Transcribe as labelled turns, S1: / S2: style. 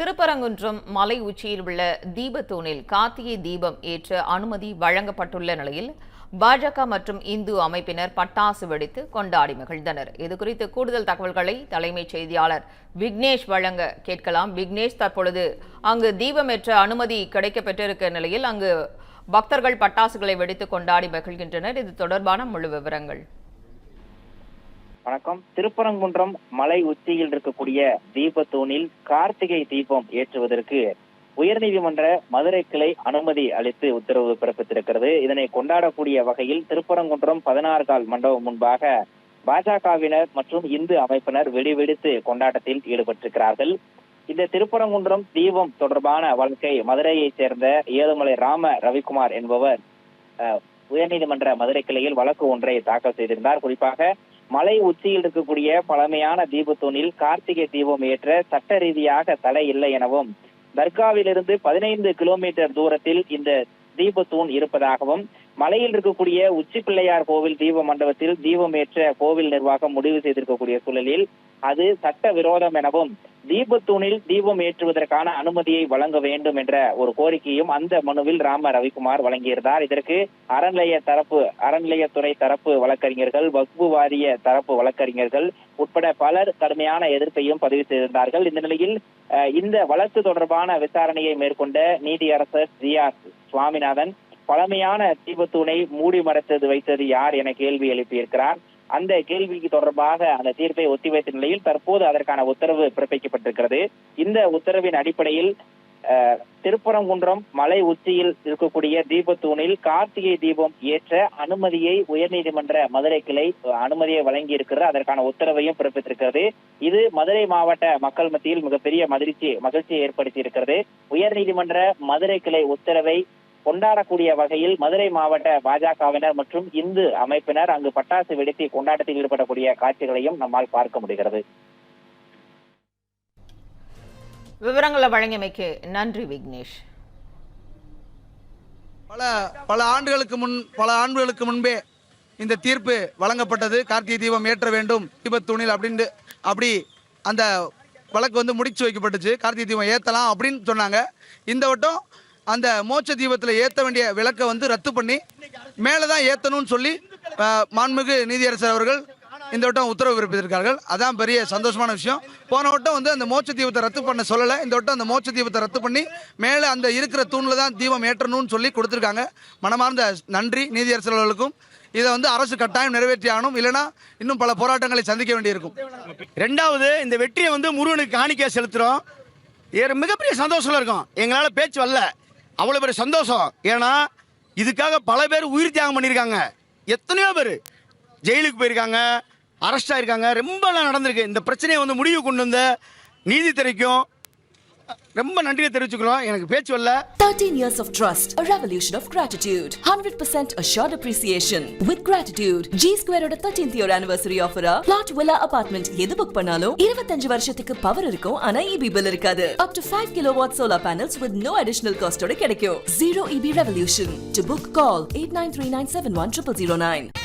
S1: திருப்பரங்குன்றம் மலை உச்சியில் உள்ள தீபத்தூணில் கார்த்திகை தீபம் ஏற்ற அனுமதி வழங்கப்பட்டுள்ள நிலையில் பாஜக மற்றும் இந்து அமைப்பினர் பட்டாசு வெடித்து கொண்டாடி மகிழ்ந்தனர். இது குறித்து கூடுதல் தகவல்களை தலைமைச் செய்தியாளர் விக்னேஷ் வழங்க கேட்கலாம். விக்னேஷ் தற்பொழுது அங்கு தீபம் ஏற்ற அனுமதி கிடைக்கப்பெற்றிருக்க நிலையில் அங்கு பக்தர்கள் பட்டாசுகளை வெடித்து கொண்டாடி மகிழ்கின்றனர். இது தொடர்பான முழு விவரங்கள்.
S2: வணக்கம். திருப்பரங்குன்றம் மலை உச்சியில் இருக்கக்கூடிய தீபத்தூணில் கார்த்திகை தீபம் ஏற்றுவதற்கு உயர்நீதிமன்ற மதுரை கிளை அனுமதி அளித்து உத்தரவு பிறப்பித்திருக்கிறது. இதனை கொண்டாடக்கூடிய வகையில் திருப்பரங்குன்றம் பதினாறு கால் மண்டபம் முன்பாக பாஜகவினர் மற்றும் இந்து அமைப்பினர் வெடிவெடித்து கொண்டாட்டத்தில் ஈடுபட்டிருக்கிறார்கள். இந்த திருப்பரங்குன்றம் தீபம் தொடர்பான வழக்கை மதுரையைச் சேர்ந்த ஏழுமலை ராம ரவிக்குமார் என்பவர் அஹ், உயர்நீதிமன்ற மதுரை கிளையில் வழக்கு ஒன்றை தாக்கல் செய்திருந்தார். குறிப்பாக மலை உச்சியில் இருக்கக்கூடிய பழமையான தீபத்தூணில் கார்த்திகை தீபம் ஏற்ற சட்ட ரீதியாக தடை இல்லை எனவும் தர்காவிலிருந்து பதினைந்து கிலோமீட்டர் தூரத்தில் இந்த தீபத்தூண் இருப்பதாகவும் மலையில் இருக்கக்கூடிய உச்சி பிள்ளையார் கோவில் தீப மண்டபத்தில் தீபம் ஏற்ற கோவில் நிர்வாகம் முடிவு செய்திருக்கக்கூடிய சூழலில் அது சட்ட விரோதம் எனவும் தீபத்தூணில் தீபம் ஏற்றுவதற்கான அனுமதியை வழங்க வேண்டும் என்ற ஒரு கோரிக்கையும் அந்த மனுவில் ராம ரவிக்குமார் வழங்கியிருந்தார். இதற்கு அறநிலைய தரப்பு அறநிலையத்துறை தரப்பு வழக்கறிஞர்கள் வக்பு வாரிய தரப்பு வழக்கறிஞர்கள் உட்பட பலர் கடுமையான எதிர்ப்பையும் பதிவு செய்திருந்தார்கள். இந்த நிலையில் இந்த வழக்கு தொடர்பான விசாரணையை மேற்கொண்ட நீதியரசர் ஜி ஆர் சுவாமிநாதன் பழமையான தீபத்தூணை மூடி மறைத்தது வைத்தது யார் என கேள்வி எழுப்பியிருக்கிறார். அந்த கேள்விக்கு தொடர்பாக அந்த தீர்ப்பை ஒத்திவைத்த நிலையில் தற்போது அதற்கான உத்தரவு பிறப்பிக்கப்பட்டிருக்கிறது. இந்த உத்தரவின் அடிப்படையில் திருப்பரங்குன்றம் மலை உச்சியில் இருக்கக்கூடிய தீபத்தூணில் கார்த்திகை தீபம் ஏற்ற அனுமதியை உயர்நீதிமன்ற மதுரை கிளை அனுமதியை வழங்கி இருக்கிறது அதற்கான உத்தரவையும் பிறப்பித்திருக்கிறது. இது மதுரை மாவட்ட மக்கள் மத்தியில் மிகப்பெரிய மகிழ்ச்சி மகிழ்ச்சியை ஏற்படுத்தி இருக்கிறது உயர்நீதிமன்ற மதுரை கிளை உத்தரவை கொண்டாடக்கூடிய வகையில் மதுரை மாவட்ட பாஜகவினர் மற்றும் இந்து அமைப்பினர் அங்கு பட்டாசு வெடித்து கொண்டாட்டத்தில் ஈடுபடக்கூடிய காட்சிகளையும் நம்மால் பார்க்க முடிகிறது.
S1: விவரங்களை வழங்கியமைக்கு நன்றி விக்னேஷ்.
S3: பல பல ஆண்டுகளுக்கு முன் பல ஆண்டுகளுக்கு முன்பே இந்த தீர்ப்பு வழங்கப்பட்டது. கார்த்திகை தீபம் ஏற்ற வேண்டும் தீபத்தூணில் அப்படின்னு அப்படி அந்த வழக்கு வந்து முடிச்சு வைக்கப்பட்டுச்சு. கார்த்திகை தீபம் ஏற்றலாம் அப்படின்னு சொன்னாங்க. இந்த வட்டம் அந்த மோட்ச தீபத்தில் ஏற்ற வேண்டிய விளக்கை வந்து ரத்து பண்ணி மேலே தான் ஏற்றணும்னு சொல்லி மாண்புமிகு நீதியரசர் அவர்கள் இந்த வட்டம் உத்தரவு பிறப்பித்திருக்கார்கள் அதான் பெரிய சந்தோஷமான விஷயம். போன வட்டம் வந்து அந்த மோட்ச தீபத்தை ரத்து பண்ண சொல்லலை. இந்த வட்டம் அந்த மோட்ச தீபத்தை ரத்து பண்ணி மேலே அந்த இருக்கிற தூணில் தான் தீபம் ஏற்றணும்னு சொல்லி கொடுத்துருக்காங்க. மனமார்ந்த நன்றி நீதியரசர் அவர்களுக்கும். இதை வந்து அரசு கட்டாயம் நிறைவேற்றி ஆகணும். இல்லைன்னா இன்னும் பல போராட்டங்களை சந்திக்க வேண்டியிருக்கும்.
S4: ரெண்டாவது இந்த வெற்றியை வந்து முருகனுக்கு காணிக்கை செலுத்துகிறோம் இது மிகப்பெரிய சந்தோஷம் இருக்கும். எங்களால் பேச்சு வரல. அவ்வளோ பெரிய சந்தோஷம். ஏன்னா இதுக்காக பல பேர் உயிர் தியாகம் பண்ணியிருக்காங்க. எத்தனையோ பேர் ஜெயிலுக்கு போயிருக்காங்க அரெஸ்ட் ஆயிருக்காங்க. ரொம்ப எல்லாம் நடந்திருக்கு. இந்த பிரச்சனையை வந்து முடிவு கொண்டு வந்த நீதித்துறைக்கும் ரொம்ப நன்றியை தெரிவிச்சுக்கிறோம் எனக்கு பேச்சு வரல
S5: 13 years of trust, a revolution of gratitude. 100% assured appreciation. With gratitude, G Square ஓட 13th year anniversary offer plot villa apartment எது புக் பண்ணாலும் 25 வருஷத்துக்கு பவர் இருக்கும் ஆனா EB பில் இருக்காது. Up to 5 kilowatt solar panels with no additional cost ஓட கிடைக்கும். Zero EB revolution. To book, call 8939710009.